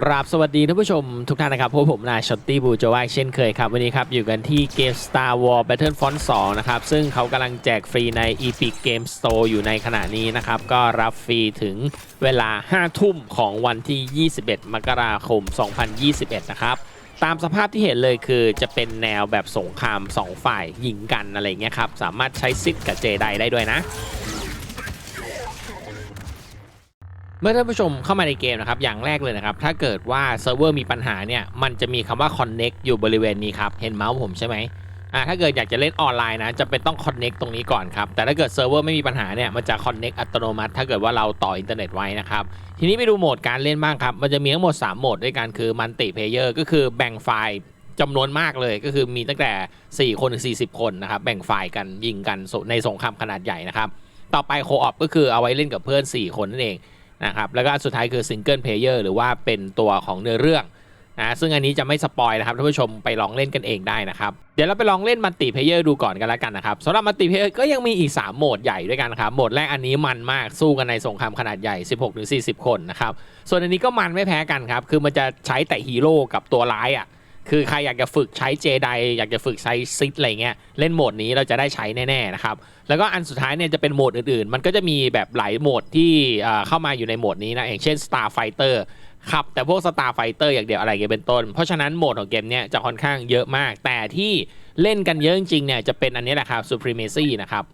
กราบสวัสดีท่านผู้ชมทุกท่านนะครับพบผมนายช็อตตี้บูโจวาเช่นเคยครับ วันนี้ครับ อยู่กันที่เกม Star War Battlefront 2 นะครับ ซึ่งเขากำลังแจกฟรีใน Epic Game Store อยู่ในขณะนี้นะครับ ก็รับฟรีถึงเวลา 5 ทุ่มของวันที่ 21 มกราคม 2021 นะครับตามสภาพที่เห็นเลยคือจะเป็นแนวแบบสงคราม 2 ฝ่ายยิงกันอะไรเงี้ยครับ สามารถใช้ซิดกับเจไดได้ด้วยนะ เมื่อท่านผู้ชมเข้ามาในเกมนะครับ อย่างแรกเลยนะครับ ถ้าเกิดว่าเซิร์ฟเวอร์มีปัญหาเนี่ย มันจะมีคำว่า connect อยู่บริเวณนี้ครับ เห็นเมาส์ผมใช่ไหมอ่าถ้าเกิดอยากจะเล่นออนไลน์นะ จะเป็นต้อง connect ตรงนี้ก่อนครับ แต่ถ้าเกิดเซิร์ฟเวอร์ไม่มีปัญหาเนี่ย มันจะ connect อัตโนมัติ ถ้าเกิดว่าเราต่ออินเทอร์เน็ตไว้นะครับ ทีนี้ไปดูโหมดการเล่นบ้างครับ มันจะมีทั้งหมด 3 โหมดด้วยกันคือ multi player ก็คือแบ่งไฟล์จำนวนมากเลยก็คือมีตั้งแต่ 4 คนถึง 40 คนนะครับ แบ่งไฟล์กันยิงกันในสงครามขนาดใหญ่นะครับ ต่อไปโคออปก็คือเอาไว้เล่นกับเพื่อน 4 คนนั่นเอง นะครับแล้วก็อันสุดท้ายคือซิงเกิลเพลเยอร์หรือว่าเป็นตัวของเนื้อเรื่องนะซึ่งอันนี้จะไม่สปอยนะครับท่านผู้ชมไปลองเล่นกันเองได้นะครับ เดี๋ยวเราไปลองเล่นมัลติเพลเยอร์ดูก่อนกันแล้วกันนะครับสำหรับมัลติเพลเยอร์ก็ยังมีอีก 3 โหมดใหญ่ด้วยกันครับ โหมดแรกอันนี้มันมากสู้กันในสงครามขนาดใหญ่ 16-40 คนนะครับ ส่วนอันนี้ก็มันไม่แพ้กันครับ คือมันจะใช้แต่ฮีโร่กับตัวร้ายอะ คือใครอยากจะฝึกใช้เจไดอยากจะฝึกใช้ซิดอะไรเงี้ยเล่นโหมดนี้เราจะได้ใช้แน่ๆนะครับแล้วก็อันสุดท้ายเนี่ยจะเป็นโหมดอื่นๆ มันก็จะมีแบบหลายโหมดที่เข้ามาอยู่ในโหมดนี้นะอย่างเช่น Star Fighter ครับแต่พวก Star Fighter อย่างเดียวอะไรเงี้ยเป็นต้น เพราะฉะนั้นโหมดของเกมเนี่ยจะค่อนข้างเยอะมาก แต่ที่เล่นกันเยอะจริงๆเนี่ยจะเป็นอันนี้แหละครับ Supremacy นะครับ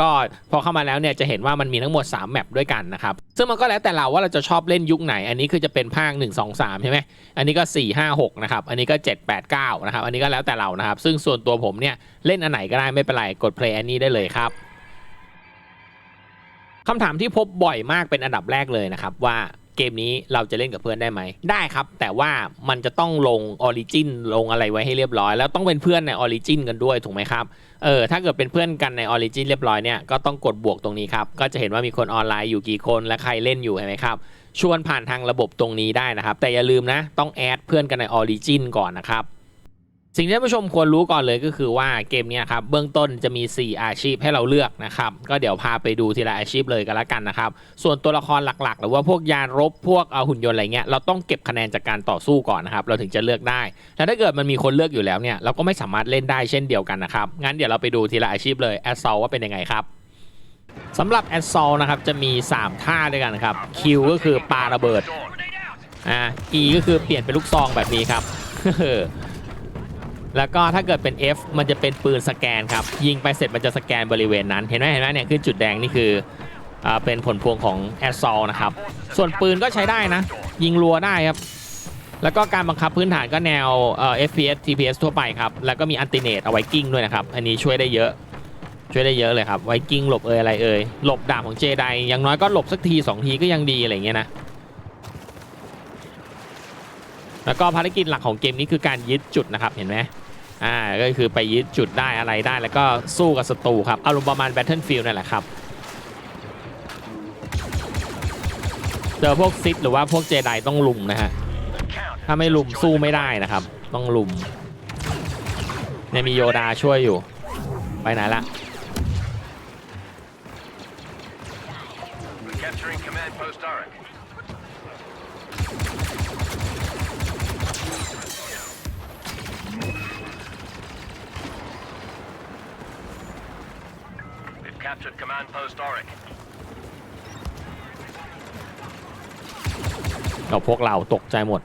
ก็พอเข้ามาแล้วเนี่ยจะเห็นว่ามันมีทั้งหมด 3 แมปด้วยกันนะครับ ซึ่งมันก็แล้วแต่เราว่าเราจะชอบเล่นยุคไหน อันนี้คือจะเป็นภาค 1 2 3 ใช่ไหม อันนี้ก็ 4 5 6 นะครับ อันนี้ก็ 7 8 9 นะครับ อันนี้ก็แล้วแต่เรานะครับ ซึ่งส่วนตัวผมเนี่ยเล่นอันไหนก็ได้ไม่เป็นไร กด play อันนี้ได้เลยครับคำถามที่พบบ่อยมากเป็นอันดับแรกเลยนะครับว่า เกมนี้เราจะเล่นกับเพื่อนได้ไหม ได้ครับ แต่ว่ามันจะต้องลงออริจินลงอะไรไว้ให้เรียบร้อย แล้วต้องเป็นเพื่อนในออริจินกันด้วยถูกไหมครับ เออ ถ้าเกิดเป็นเพื่อนกันในออริจินเรียบร้อยเนี่ย ก็ต้องกดบวกตรงนี้ครับ ก็จะเห็นว่ามีคนออนไลน์อยู่กี่คนและใครเล่นอยู่เห็นไหมครับ ชวนผ่านทางระบบตรงนี้ได้นะครับ แต่อย่าลืมนะ ต้องแอดเพื่อนกันในออริจินก่อนนะครับ สิ่งที่ท่านผู้ชมควรรู้ก่อนเลยก็คือว่าเกมนี้ครับเบื้องต้นจะมี 4 อาชีพให้เราเลือกนะครับก็เดี๋ยวพาไปดูทีละอาชีพเลยกันละกันนะครับส่วนตัวละครหลักๆ หรือว่าพวกยานรบพวกเอาหุ่นยนต์อะไรเงี้ยเราต้องเก็บคะแนนจากการต่อสู้ก่อนนะครับเราถึงจะเลือกได้แต่ถ้าเกิดมันมีคนเลือกอยู่แล้วเนี่ยเราก็ไม่สามารถเล่นได้เช่นเดียวกันนะครับงั้นเดี๋ยวเราไปดูทีละอาชีพเลยแอสซอลว่าเป็นยังไงครับสำหรับแอสซอลนะครับจะมี 3 ท่าด้วยกันครับ Q ก็คือปาระเบิดอ่า E ก็คือเปลี่ยนเป็นลูกซองแบบนี้ครับ แล้วก็ถ้าเกิดเป็น F มันจะเป็นปืนสแกนครับ ยิงไปเสร็จมันจะสแกนบริเวณนั้น เห็นไหมเห็นไหมเนี่ยขึ้นจุดแดงนี่คืออ่าเป็นผลพวงของแอสซอลนะครับ ส่วนปืนก็ใช้ได้นะ ยิงรัวได้ครับ แล้วก็การบังคับพื้นฐานก็แนวเอ่อ FPS TPS ทั่วไปครับ แล้วก็มีอันติเนตเอาไว้กิ้งด้วยนะครับ อันนี้ช่วยได้เยอะ ช่วยได้เยอะเลยครับ ไว้กิ้งหลบเอยอะไรเอยหลบดาบของเจไดอย่างน้อยก็หลบสักทีสองทีก็ยังดีอะไรเงี้ยนะ แล้วก็ภารกิจหลักของเกมนี้คือการยึดจุดนะครับเห็นไหมอ่าก็คือไปยึดจุดได้อะไรได้ แล้วก็สู้กับศัตรูครับอารมณ์ประมาณ Battlefield นั่นแหละครับเจอพวกซิดหรือว่าพวกเจไดต้องลุมนะฮะถ้าไม่ลุมสู้ไม่ได้นะครับ ต้องลุมเนี่ยมีโยดาช่วยอยู่ ไปไหนละ captured command post Arik. เราพวกเราตกใจหมด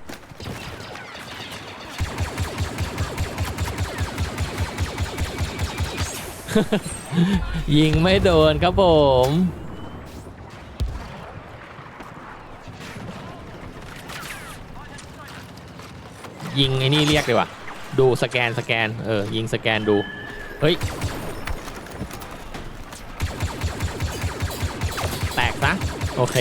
ยิงไม่โดนครับผม ยิงไอ้นี่เรียกดีกว่า ดูสแกนสแกน เออ ยิงสแกนดู เฮ้ยะ โอเค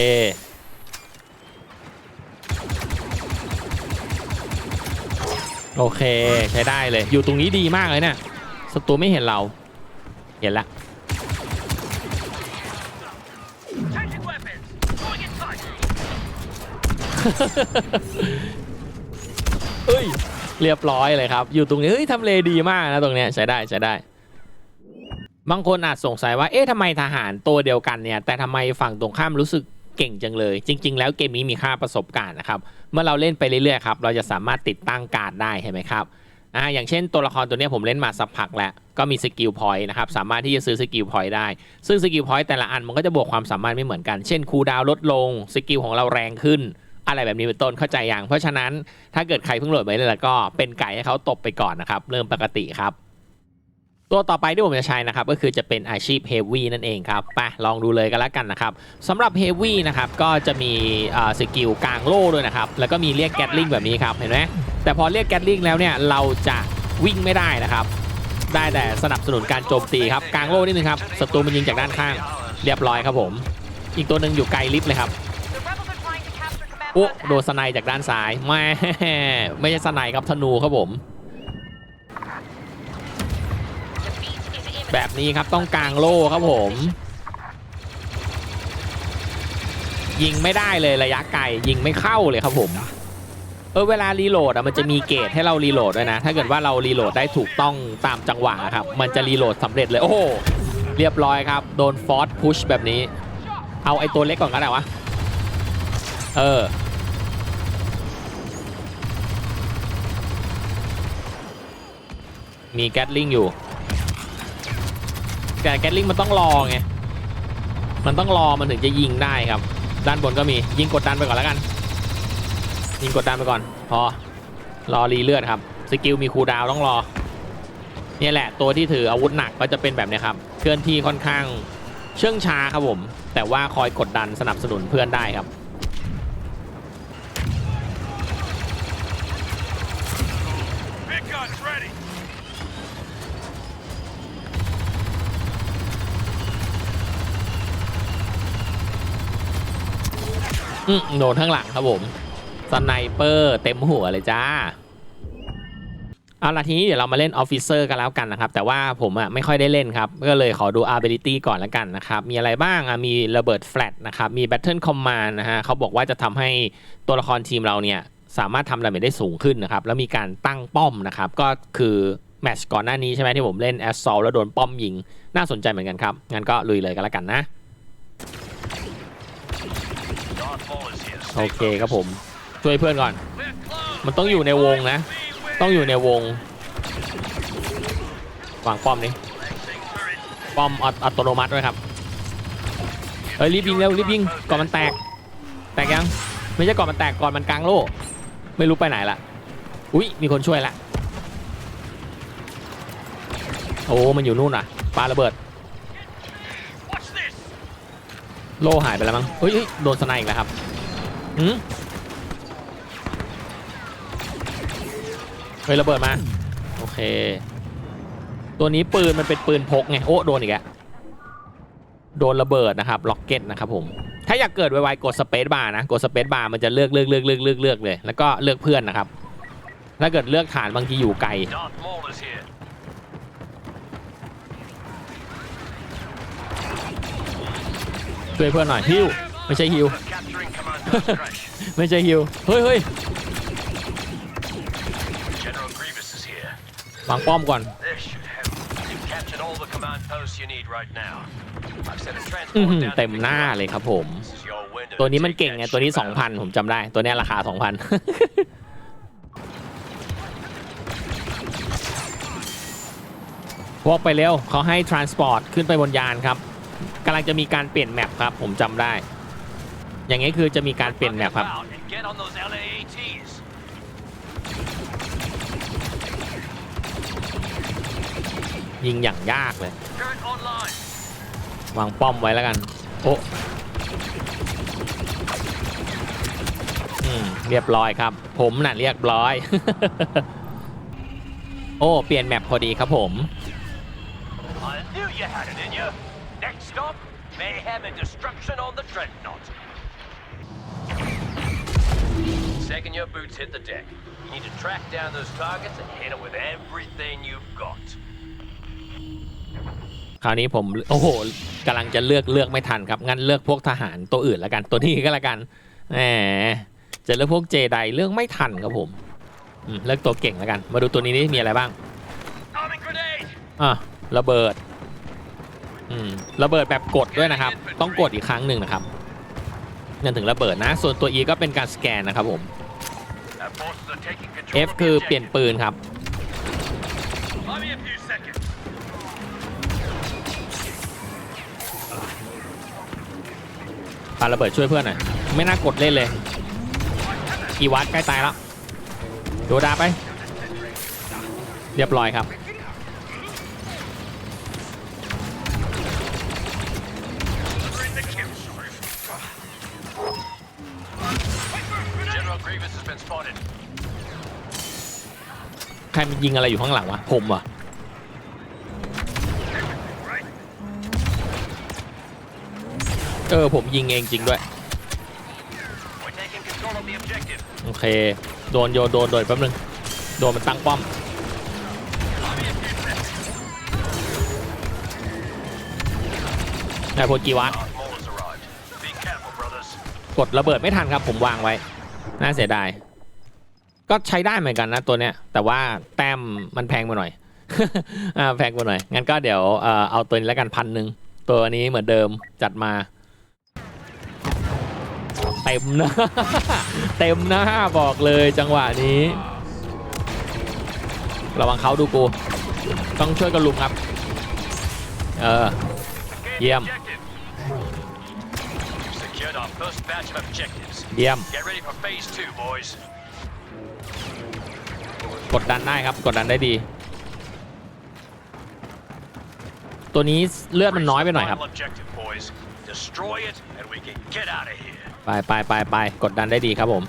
โอเค ใช้ได้เลย อยู่ตรงนี้ดีมากเลยเนี่ยศัตรูไม่เห็นเรา เห็นละเอ้ย เรียบร้อยเลยครับ อยู่ตรงนี้เฮ้ยทำเลดีมากนะตรงเนี้ยใช้ได้ใช้ได้ บางคนอาจสงสัยว่า เอ๊ะทำไมทหารตัวเดียวกันเนี่ย แต่ทำไมฝั่งตรงข้ามรู้สึกเก่งจังเลย จริง ๆ แล้วเกมนี้มีค่าประสบการณ์นะครับ เมื่อเราเล่นไปเรื่อยๆครับ เราจะสามารถติดตั้งการ์ดได้เห็นไหมครับ อ่า อย่างเช่นตัวละครตัวนี้ผมเล่นมาสักพักแล้ว ก็มีสกิลพอยต์นะครับ สามารถที่จะซื้อสกิลพอยต์ได้ ซึ่งสกิลพอยต์แต่ละอันมันก็จะบวกความสามารถไม่เหมือนกัน เช่นคูดาวลดลง สกิลของเราแรงขึ้น อะไรแบบนี้เป็นต้น เข้าใจอย่าง เพราะฉะนั้นถ้าเกิดใครเพิ่งโหลดไปเลยแล้วก็เป็นไก่ให้เขาตบไปก่อนนะครับ เริ่มปกติครับ ตัวต่อไปที่ผมจะใช้นะครับก็คือจะเป็นอาชีพเฮฟวี่นั่นเองครับไปลองดูเลยกันแล้วกันนะครับสำหรับเฮฟวี่นะครับก็จะมีสกิลกลางโล่ด้วยนะครับแล้วก็มีเรียกแกตลิงแบบนี้ครับเห็นไหมแต่พอเรียกแกตลิงแล้วเนี่ยเราจะวิ่งไม่ได้นะครับได้แต่สนับสนุนการโจมตีครับกลางโล่นิดนึงครับศัตรูมันยิงจากด้านข้าง เรียบร้อยครับผม อีกตัวหนึ่งอยู่ไกลลิฟต์เลยครับโอ้โดนสไนจากด้านซ้ายแม่ไม่ใช่สไนครับธนูครับผม แบบนี้ครับต้องกลางโล่ครับผม ยิงไม่ได้เลยระยะไกลยิงไม่เข้าเลยครับผมเออเวลารีโหลดอะมันจะมีเกจให้เรารีโหลดด้วยนะ ถ้าเกิดว่าเรารีโหลดได้ถูกต้องตามจังหวะครับ มันจะรีโหลดสำเร็จเลย โอ้โหเรียบร้อยครับ โดนฟอสพุชแบบนี้ เอาไอตัวเล็กก่อนก็ได้วะ เออ มีแกตลิงอยู่ แต่แกตลิงมันต้องรอไง มันต้องรอมันถึงจะยิงได้ครับ ด้านบนก็มียิงกดดันไปก่อนแล้วกัน ยิงกดดันไปก่อนพอรอรีเลือดครับ สกิลมีคูดาวต้องรอเนี่ยแหละตัวที่ถืออาวุธหนักก็จะเป็นแบบเนี้ยครับ เคลื่อนที่ค่อนข้างเชื่องช้าครับผม แต่ว่าคอยกดดันสนับสนุนเพื่อนได้ครับ อืมโดนข้างหลังครับผมสไนเปอร์เต็มหัวเลยจ้าเอาละทีนี้เดี๋ยวเรามาเล่นออฟฟิเซอร์กันแล้วกันนะครับ แต่ว่าผมอะไม่ค่อยได้เล่นครับ ก็เลยขอดู ability ก่อนแล้วกันนะครับ มีอะไรบ้างอะมีระเบิดแฟลตนะครับ มี battle command นะฮะเขาบอกว่าจะทำให้ตัวละครทีมเราเนี่ย สามารถทำดาเมจได้สูงขึ้นนะครับ แล้วมีการตั้งป้อมนะครับ ก็คือแมชก่อนหน้านี้ใช่ไหมที่ผมเล่น assault แล้วโดนป้อมยิง น่าสนใจเหมือนกันครับงั้นก็ลุยเลยกันแล้วกันนะ โอเคครับผม ช่วยเพื่อนก่อน มันต้องอยู่ในวงนะ ต้องอยู่ในวงวางป้อมนี้ป้อมอัตอัตโนมัติด้วยครับเอ้ยรีบยิงเร็วรีบยิงก่อนมันแตก แตกยัง ไม่ใช่ก่อนมันแตกก่อนมันกลางโล่ไม่รู้ไปไหนละอุ้ยมีคนช่วยละโอ้มันอยู่นู่นอะปาระเบิด โล่หายไปแล้วมั้งเฮ้ยเฮ้ยโดนสไนอีกแล้วครับ หืมเฮ้ยระเบิดมา โอเค ตัวนี้ปืนมันเป็นปืนพกไง โอ้โดนอีกแล้วโดนระเบิดนะครับ ล็อกเก็ตนะครับผม ถ้าอยากเกิดไวๆกดสเปซบาร์นะ กดสเปซบาร์มันจะเลือกเลือกเลือกเลือกเลือกเลือกเลย แล้วก็เลือกเพื่อนนะครับ ถ้าเกิดเลือกฐานบางทีอยู่ไกล ช่วยเพื่อนหน่อยฮิวไม่ใช่ฮิว Capturing command post Crash. ไม่ใช่ฮิว เฮ้ยเฮ้ย General Grievous is here. วางป้อมก่อน This should help. You've captured all the command posts you need right now. I've sent a อื้อ transport หือ down to เต็ม pick หน้า you up. เลยครับผม This is your window ตัวนี้ to มัน take เก่งไง that ตัวนี้ ship out. 2,000 ผมจำได้ ตัวเนี้ยราคา 2,000วอกไปเร็วเขาให้ transport ขึ้นไปบนยานครับกำลังจะมีการเปลี่ยนแมปครับ ผมจำได้ อย่างนี้คือจะมีการเปลี่ยนแมปครับ ยิงอย่างยากเลย วางป้อมไว้แล้วกัน โอ้เรียบร้อยครับ ผมน่ะเรียบร้อย โอ้ เปลี่ยนแมปพอดีครับผม I Second your boots hit the deck, you need to track down those targets and hit them with everything you've got. คราวนี้ผมโอ้โหกำลังจะเลือกเลือกไม่ทันครับ งั้นเลือกพวกทหารตัวอื่นแล้วกันตัวนี้ก็แล้วกันแหมจะเลือกพวกเจไดเลือกไม่ทันครับผมอืมเลือกตัวเก่งแล้วกัน มาดูตัวนี้นี่มีอะไรบ้าง Arming grenade! อะระเบิดอืมระเบิดแบบกดด้วยนะครับ ต้องกดอีกครั้งหนึ่งนะครับ นั่นถึงระเบิดนะ ส่วนตัว E ก็เป็นการสแกนนะครับผม F คือเปลี่ยนปืนครับ ปาระเบิดช่วยเพื่อนหน่อย ไม่น่ากดเล่นเลย อีวัตใกล้ตายแล้ว โดดาไป เรียบร้อยครับ ใครมันยิงอะไรอยู่ข้างหลังวะ ผมเหรอะเออ ผมยิงเองจริงด้วย โอเค โดนโยโดนโดนแป๊บนึง โดนมันตั้งป้อมนายพลกีวัตกดระเบิดไม่ทันครับผมวางไว้ น่าเสียดาย ก็ใช้ได้เหมือนกันนะตัวเนี้ย แต่ว่าแต้มมันแพงมาหน่อย อ่าแพงมาหน่อย งั้นก็เดี๋ยวเอ่อเอาตัวนี้แล้วกันพันหนึ่งตัวนี้เหมือนเดิมจัดมา เต็มหน้าเต็มหน้าบอกเลยจังหวะนี้ ระวังเขาดูกู ต้องช่วยกันลุมครับ เออ Engage Yeah. the objective. We've secured our first batch of objectives. เยี่ยม Get ready for phase two, boys. กดดันได้ครับ กดดันได้ดี ตัวนี้เลือดมันน้อยไปหน่อยครับ Final objective, boys. Destroy it, and we can get out of here. ไปไปไปไปกดดันได้ดีครับผม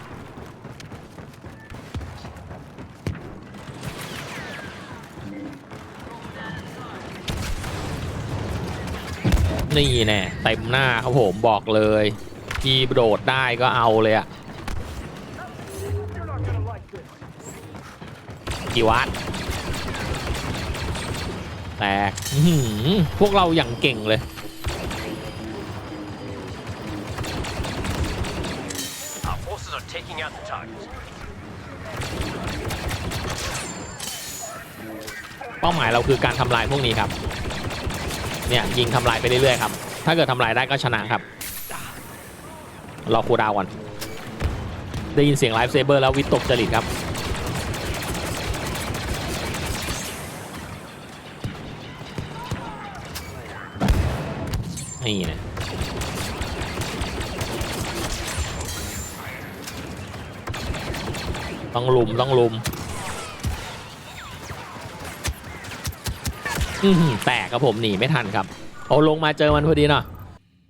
นี่แน่เต็มหน้าครับผมบอกเลยกีโดดได้ก็เอาเลยอะ กี่วัตต์แตกอื้อหือพวกเราอย่างเก่งเลย Our forces are taking out the target. เป้าหมายเราคือการทำลายพวกนี้ครับ เนี่ยยิงทำลายไปเรื่อยๆครับ ถ้าเกิดทำลายได้ก็ชนะครับ รอครูลดาวน์ก่อน ได้ยินเสียงไลฟ์เซเบอร์แล้ววิตกจริตครับ นี่นะต้องลุมต้องลุมอือหือแตกครับผมหนีไม่ทันครับโอ้ลงมาเจอมันพอดีเนาะ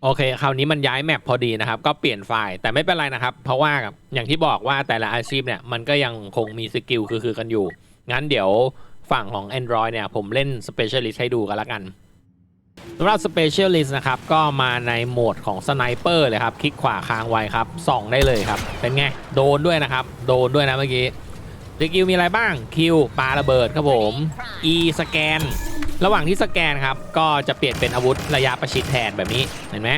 โอเคคราวนี้มันย้ายแมปพอดีนะครับ ก็เปลี่ยนไฟล์แต่ไม่เป็นไรนะครับ เพราะว่าอย่างที่บอกว่าแต่ละอาชีพเนี่ยมันก็ยังคงมีสกิลคือๆกันอยู่ งั้นเดี๋ยวฝั่งของ Android เนี่ยผมเล่น Specialist ให้ดูกันละกัน สำหรับ Specialist นะครับ ก็มาในโหมดของ Sniper เลยครับ คลิกขวาค้างไว้ครับ ส่องได้เลยครับ เป็นไง โดนด้วยนะครับ โดนด้วยนะเมื่อกี้สกิลมีอะไรบ้าง Q ปาระเบิดครับผม E สแกน ระหว่างที่สแกนครับ ก็จะเปลี่ยนเป็นอาวุธระยะประชิดแทนแบบนี้ เห็นไหม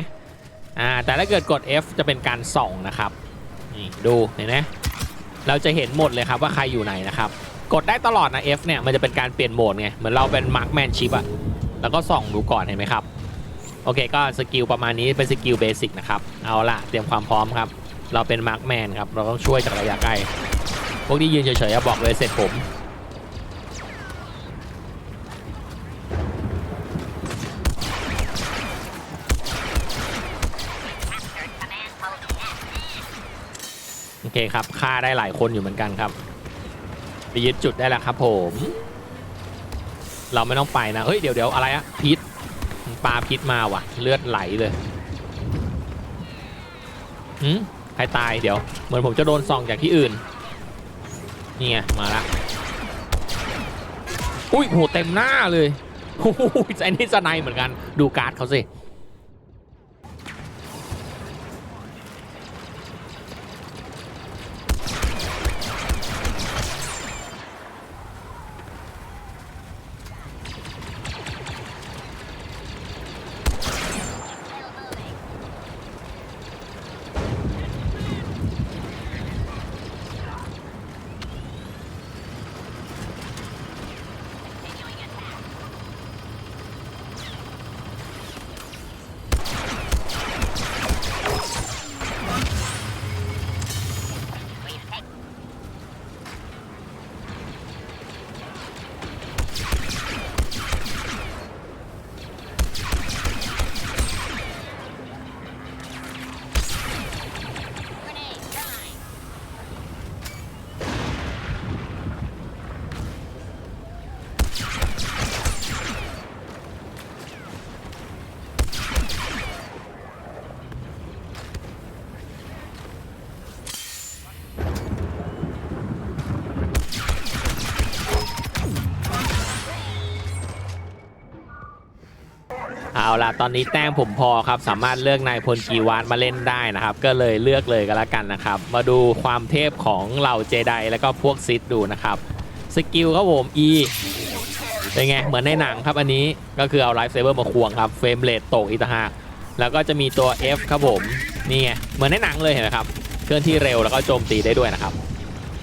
อ่า แต่ถ้าเกิดกด F จะเป็นการส่องนะครับ นี่ดู เห็นไหมเราจะเห็นหมดเลยครับว่าใครอยู่ไหนนะครับ กดได้ตลอดนะ F เนี่ย มันจะเป็นการเปลี่ยนโหมดไง เหมือนเราเป็นมาร์คแมนชิปอะ แล้วก็ส่องดูก่อนเห็นไหมครับ โอเคก็สกิลประมาณนี้เป็นสกิลเบสิกนะครับ เอาละเตรียมความพร้อมครับ เราเป็นมาร์คแมนครับ เราต้องช่วยจากระยะไกล พวกที่ยืนเฉยๆบอกเลยเสร็จผม โอเคครับฆ่าได้หลายคนอยู่เหมือนกันครับไปยึดจุดได้แล้วครับผม เราไม่ต้องไปนะ เฮ้ย เดี๋ยวเดี๋ยวอะไรอะพิษปลาพิษมาว่ะ เลือดไหลเลยหืมใครตายเดี๋ยว เหมือนผมจะโดนซองจากที่อื่น นี่ไง มาละอุ้ยโหเต็มหน้าเลยโอ้ยไอ้นี่สไนเหมือนกัน ดูการ์ดเขาสิ เอาละตอนนี้แต้มผมพอครับ สามารถเลือกนายพลกีวานมาเล่นได้นะครับ ก็เลยเลือกเลยก็แล้วกันนะครับ มาดูความเทพของเหล่าเจไดแล้วก็พวกซิดดูนะครับ สกิลครับผม E เป็นไง เหมือนในหนังครับอันนี้ก็คือเอาไลฟ์เซเวอร์มาควงครับ เฟรมเรทตกอีกต่างหากแล้วก็จะมีตัว F ครับผม นี่ไง เหมือนในหนังเลยเห็นไหมครับ เคลื่อนที่เร็วแล้วก็โจมตีได้ด้วยนะครับ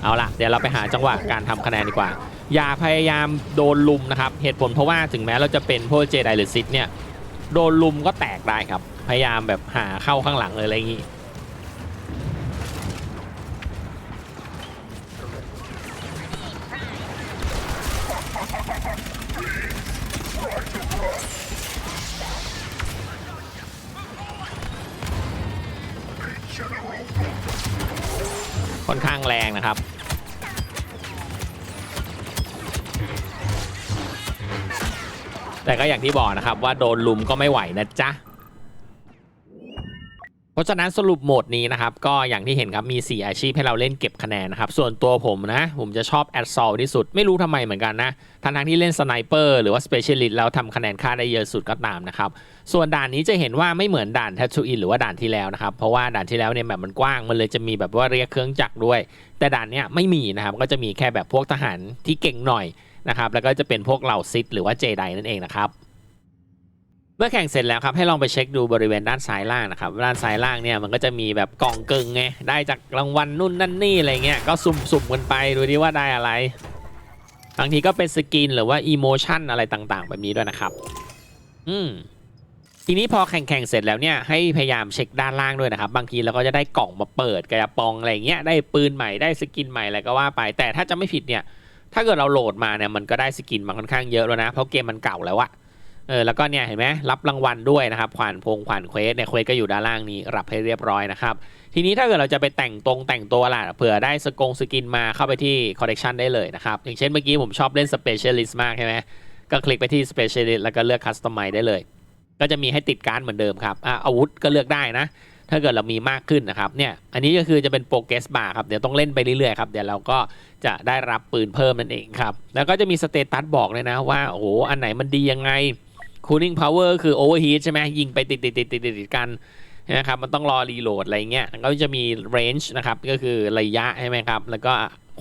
เอาล่ะ เดี๋ยวเราไปหาจังหวะการทำคะแนนดีกว่า อย่าพยายามโดนลุมนะครับ เหตุผลเพราะว่าถึงแม้เราจะเป็นพวกเจไดหรือซิดเนี่ย โดนลุมก็แตกได้ครับ พยายามแบบหาเข้าข้างหลังเลยอะไรอย่างนี้ ค่อนข้างแรงนะครับ แต่ก็อย่างที่บอกนะครับว่าโดนลุมก็ไม่ไหวนะจ๊ะเพราะฉะนั้นสรุปโหมดนี้นะครับ ก็อย่างที่เห็นครับมี 4 อาชีพให้เราเล่นเก็บคะแนนนะครับ ส่วนตัวผมนะ ผมจะชอบแอดซอลที่สุดไม่รู้ทำไมเหมือนกันนะทั้งทที่เล่นสไนเปอร์หรือว่าสเปเชียลิสต์แล้วทำคะแนนค่าได้เยอะสุดก็ตามนะครับ ส่วนด่านนี้จะเห็นว่าไม่เหมือนด่าน t ท t ทูอินหรือว่าด่านที่แล้วนะครับ เพราะว่าด่านที่แล้วเนี่ยแบบมันกว้างมันเลยจะมีแบบว่าเรียกเครื่องจักรด้วย แต่ด่านเนี้ยไม่มีนะครับก็จะมีแค่แบบพวกทหารที่เก่งหน่อย นะครับแล้วก็จะเป็นพวกเหล่าซิดหรือว่าเจไดนั่นเองนะครับเมื่อแข่งเสร็จแล้วครับให้ลองไปเช็คดูบริเวณด้านซ้ายล่างนะครับด้านซ้ายล่างเนี่ยมันก็จะมีแบบกล่องเกึ่งไงได้จากรางวัลนู่นนั่นนี่อะไรเงี้ยก็สุ่มๆกันไปดูดิว่าได้อะไรบางทีก็เป็นสกินหรือว่าอีโมชันอะไรต่างๆ แบบนี้ด้วยนะครับ อืมทีนี้พอแข่งๆเสร็จแล้วเนี่ยให้พยายามเช็คด้านล่างด้วยนะครับ บางทีเราก็จะได้กล่องมาเปิดกระปองอะไรเงี้ยได้ปืนใหม่ได้สกินใหม่อะไรก็ว่าไป แต่ถ้าจะไม่ผิดเนี่ย ถ้าเกิดเราโหลดมาเนี่ยมันก็ได้สกินมาค่อนข้างเยอะแล้วนะ เพราะเกมมันเก่าแล้วอะเออแล้วก็เนี่ยเห็นไหมรับรางวัลด้วยนะครับผ่านพงผ่านเควสเนี่ยเควสก็อยู่ด้านล่างนี้รับให้เรียบร้อยนะครับทีนี้ถ้าเกิดเราจะไปแต่งตรงแต่งตัวล่ะเผื่อได้สกงสกินมาเข้าไปที่คอลเลกชันได้เลยนะครับอย่างเช่นเมื่อกี้ผมชอบเล่น Specialist มากใช่ไหมก็คลิกไปที่ Specialist แล้วก็เลือก Customize ได้เลย ก็จะมีให้ติดการ์ดเหมือนเดิมครับออาวุธก็เลือกได้นะ ถ้าเกิดเรามีมากขึ้นนะครับเนี่ยอันนี้ก็คือจะเป็นโปรเกรสบาร์ครับเดี๋ยวต้องเล่นไปเรื่อยๆครับเดี๋ยวเราก็จะได้รับปืนเพิ่มนั่นเองครับแล้วก็จะมีสเตตัสบอกเลยนะว่าโอ้โหอันไหนมันดียังไง cooling power คือ overheat ใช่ไหมยิงไปติดติดติดติดติดกันนะครับมันต้องรอรีโหลดอะไรเงี้ยก็จะมี range นะครับก็คือระยะใช่ไหมครับแล้วก็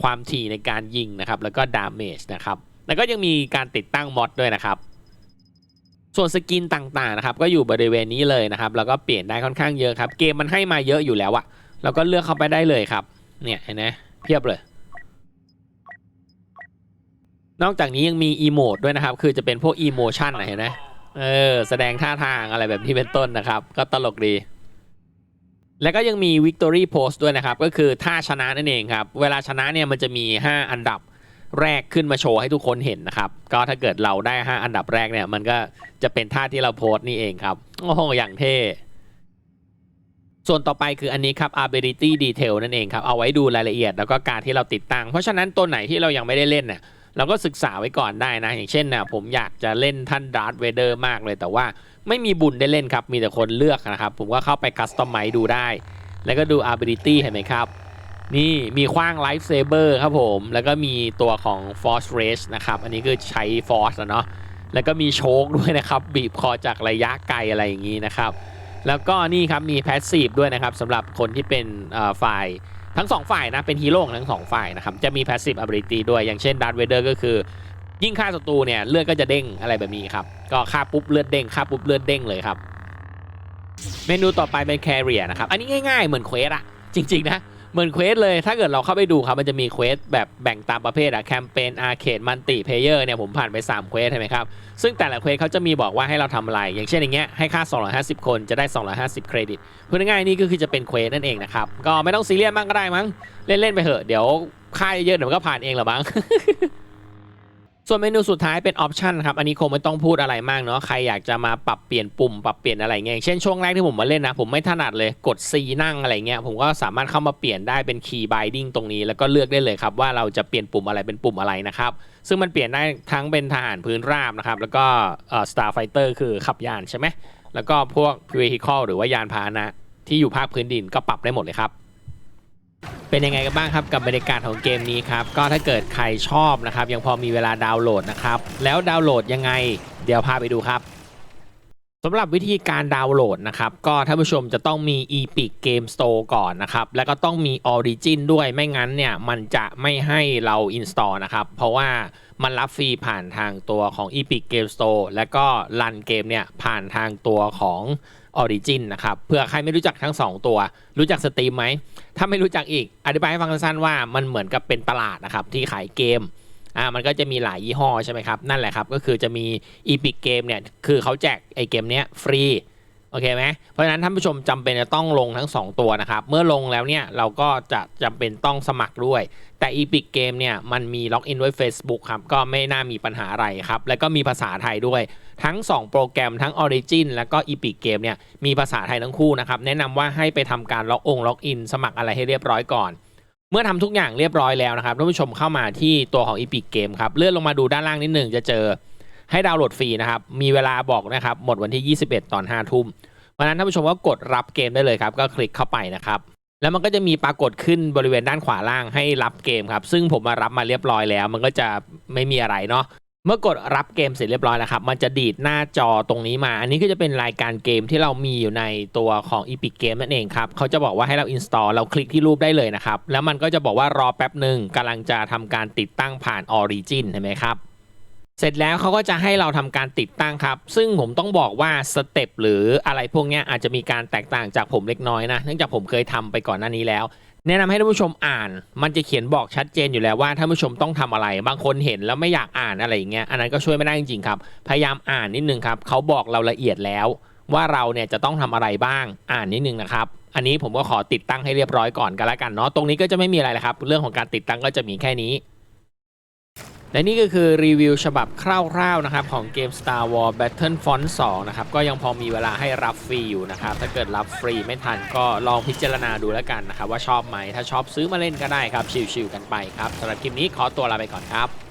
ความถี่ในการยิงนะครับแล้วก็ damage นะครับแล้วก็ยังมีการติดตั้งมอดด้วยนะครับ ส่วนสกินต่างๆนะครับก็อยู่บริเวณนี้เลยนะครับแล้วก็เปลี่ยนได้ค่อนข้างเยอะครับ เกมมันให้มาเยอะอยู่แล้วอะเราก็เลือกเข้าไปได้เลยครับ เนี่ยเห็นไหมเพียบเลย นอกจากนี้ยังมีอีโมดด้วยนะครับ คือจะเป็นพวกอีโมชันนเห็นไหมเออแสดงท่าทางอะไรแบบนี้เป็นต้นนะครับ ก็ตลกดี แล้วก็ยังมี Victory Post ด้วยนะครับ ก็คือท่าชนะนั่นเองครับ เวลาชนะเนี่ยมันจะมี 5 อันดับ แรกขึ้นมาโชว์ให้ทุกคนเห็นนะครับ ก็ถ้าเกิดเราได้ 5 อันดับแรกเนี่ย มันก็จะเป็นท่าที่เราโพสต์นี่เองครับโอ้โหอย่างเท่ส่วนต่อไปคืออันนี้ครับ ability detail นั่นเองครับ เอาไว้ดูรายละเอียดแล้วก็การที่เราติดตั้ง เพราะฉะนั้นตัวไหนที่เรายังไม่ได้เล่นเนี่ยเราก็ศึกษาไว้ก่อนได้นะ อย่างเช่นนะผมอยากจะเล่นท่านดาร์ธเวเดอร์มากเลยแต่ว่าไม่มีบุญได้เล่นครับ มีแต่คนเลือกนะครับ ผมก็เข้าไปคัสตอมไมดูได้ แล้วก็ดู ability เห็นไหมครับ นี่มีขว้างไลฟ์เซเบอร์ครับผม แล้วก็มีตัวของ Force Rage นะครับ อันนี้คือใช้ Force เนาะแล้วก็มีโชคด้วยนะครับ บีบคอจากระยะไกลอะไรอย่างนี้นะครับ แล้วก็นี่ครับมี Passive ด้วยนะครับสำหรับคนที่เป็นฝ่ายทั้งสองฝ่ายนะ เป็นฮีโร่ทั้งสองฝ่ายนะครับ จะมี Passive Ability ด้วยอย่างเช่น Darth Vader ก็คือ ยิ่งฆ่าศัตรูเนี่ยเลือดก็จะเด้งอะไรแบบนี้ครับ ก็ฆ่าปุ๊บเลือดเด้งฆ่าปุ๊บเลือดเด้งเลยครับ เมนูต่อไปเป็น Carrier นะครับอันนี้ง่าย ๆ เหมือนเควสอะจริงๆนะ เหมือนเควสเลย ถ้าเกิดเราเข้าไปดูครับ มันจะมีเควสแบบแบ่งตามประเภทอะแคมเปญอาร์เคดมันติเพเยอร์เนี่ยผมผ่านไป3เควสใช่ไหมครับ ซึ่งแต่ละเควสเขาจะมีบอกว่าให้เราทำอะไร อย่างเช่นอย่างเงี้ยให้ค่า 250 คนจะได้ 250 เครดิตพูดง่ายๆนี่ก็คือจะเป็นเควสนั่นเองนะครับ ก็ไม่ต้องซีเรียสมากก็ได้มั้ง เล่นๆไปเถอะ เดี๋ยวค่าเยอะๆเดี๋ยวมันก็ผ่านเองหรอมั้ง ส่วนเมนูสุดท้ายเป็นออปชันครับ อันนี้คงไม่ต้องพูดอะไรมากเนาะ ใครอยากจะมาปรับเปลี่ยนปุ่มปรับเปลี่ยนอะไรเงี้ยเช่นช่วงแรกที่ผมมาเล่นนะ ผมไม่ถนัดเลย กด C นั่งอะไรเงี้ย ผมก็สามารถเข้ามาเปลี่ยนได้เป็น Key Binding ตรงนี้ แล้วก็เลือกได้เลยครับว่าเราจะเปลี่ยนปุ่มอะไรเป็นปุ่มอะไรนะครับ ซึ่งมันเปลี่ยนได้ทั้งเป็นทหารพื้นราบนะครับ แล้วก็เอ่อ Starfighter คือขับยานใช่ไหม แล้วก็พวก Vehicle หรือว่ายานพาหนะที่อยู่ภาคพื้นดินก็ปรับได้หมดเลยครับ เป็นยังไงกันบ้างครับกับบรรยากาศของเกมนี้ครับก็ถ้าเกิดใครชอบนะครับยังพอมีเวลาดาวน์โหลดนะครับแล้วดาวน์โหลดยังไง เดี๋ยวพาไปดูครับสำหรับวิธีการดาวน์โหลดนะครับก็ท่านผู้ชมจะต้องมี Epic Game Store ก่อนนะครับแล้วก็ต้องมี Origin ด้วยไม่งั้นเนี่ยมันจะไม่ให้เรา install นะครับเพราะว่า มันรับฟรีผ่านทางตัวของ Epic Game Store แล้วก็รันเกมเนี่ยผ่านทางตัวของ Origin นะครับเผื่อใครไม่รู้จักทั้ง 2 ตัว รู้จักสตรีมไหม ถ้าไม่รู้จักอีก อธิบายให้ฟังสั้นๆว่ามันเหมือนกับเป็นตลาดนะครับที่ขายเกมอ่ามันก็จะมีหลายยี่ห้อใช่ไหมครับ นั่นแหละครับ ก็คือจะมี Epic Game เนี่ยคือเขาแจกไอเกมเนี้ยฟรี โอเคไหมเพราะฉะนั้นท่านผู้ชมจำเป็นจะต้องลงทั้ง 2 ตัวนะครับ เมื่อลงแล้วเนี่ยเราก็จะจำเป็นต้องสมัครด้วย แต่ Epic Game เนี่ยมันมีล็อกอินด้วย Facebook ครับ ก็ไม่น่ามีปัญหาอะไรครับ แล้วก็มีภาษาไทยด้วย ทั้ง 2 โปรแกรมทั้ง Origin แล้วก็ Epic Game เนี่ยมีภาษาไทยทั้งคู่นะครับ แนะนำว่าให้ไปทำการล็อกองล็อกอิน สมัครอะไรให้เรียบร้อยก่อน เมื่อทำทุกอย่างเรียบร้อยแล้วนะครับท่านผู้ชมเข้ามาที่ตัวของ Epic Game ครับเลื่อนลงมาดูด้านล่างนิดหนึ่งจะเจอ ให้ดาวน์โหลดฟรีนะครับ มีเวลาบอกนะครับ หมดวันที่ 21 ตอน 5 ทุ่มวันนั้นท่านผู้ชมก็กดรับเกมได้เลยครับ ก็คลิกเข้าไปนะครับ แล้วมันก็จะมีปรากฏขึ้นบริเวณด้านขวาล่างให้รับเกมครับ ซึ่งผมมารับมาเรียบร้อยแล้ว มันก็จะไม่มีอะไรเนาะ เมื่อกดรับเกมเสร็จเรียบร้อยแล้วครับ มันจะดีดหน้าจอตรงนี้มา อันนี้ก็จะเป็นรายการเกมที่เรามีอยู่ในตัวของ Epic Game นั่นเองครับ เขาจะบอกว่าให้เรา install เราคลิกที่รูปได้เลยนะครับ แล้วมันก็จะบอกว่ารอแป๊บหนึ่งกำลังจะทำการติดตั้งผ่าน Origin เห็นไหมครับ เสร็จแล้วเขาก็จะให้เราทำการติดตั้งครับ ซึ่งผมต้องบอกว่าสเต็ปหรืออะไรพวกนี้อาจจะมีการแตกต่างจากผมเล็กน้อยนะ เนื่องจากผมเคยทำไปก่อนหน้านี้แล้ว แนะนำให้ท่านผู้ชมอ่าน มันจะเขียนบอกชัดเจนอยู่แล้วว่าท่านผู้ชมต้องทำอะไร บางคนเห็นแล้วไม่อยากอ่านอะไรอย่างเงี้ย อันนั้นก็ช่วยไม่ได้จริงๆครับ พยายามอ่านนิดนึงครับเขาบอกเราละเอียดแล้ว ว่าเราเนี่ยจะต้องทำอะไรบ้าง อ่านนิดนึงนะครับ อันนี้ผมก็ขอติดตั้งให้เรียบร้อยก่อนกันแล้วกันเนาะ ตรงนี้ก็จะไม่มีอะไรแล้วครับ เรื่องของการติดตั้งก็จะมีแค่นี้ และนี่ก็คือรีวิวฉบับคร่าวๆนะครับของเกม Star Wars Battlefront 2 นะครับ ก็ยังพอมีเวลาให้รับฟรีอยู่นะครับ ถ้าเกิดรับฟรีไม่ทันก็ลองพิจารณาดูแล้วกันนะครับ ว่าชอบไหม ถ้าชอบซื้อมาเล่นก็ได้ครับ ชิวๆกันไปครับสำหรับคลิปนี้ขอตัวลาไปก่อนครับ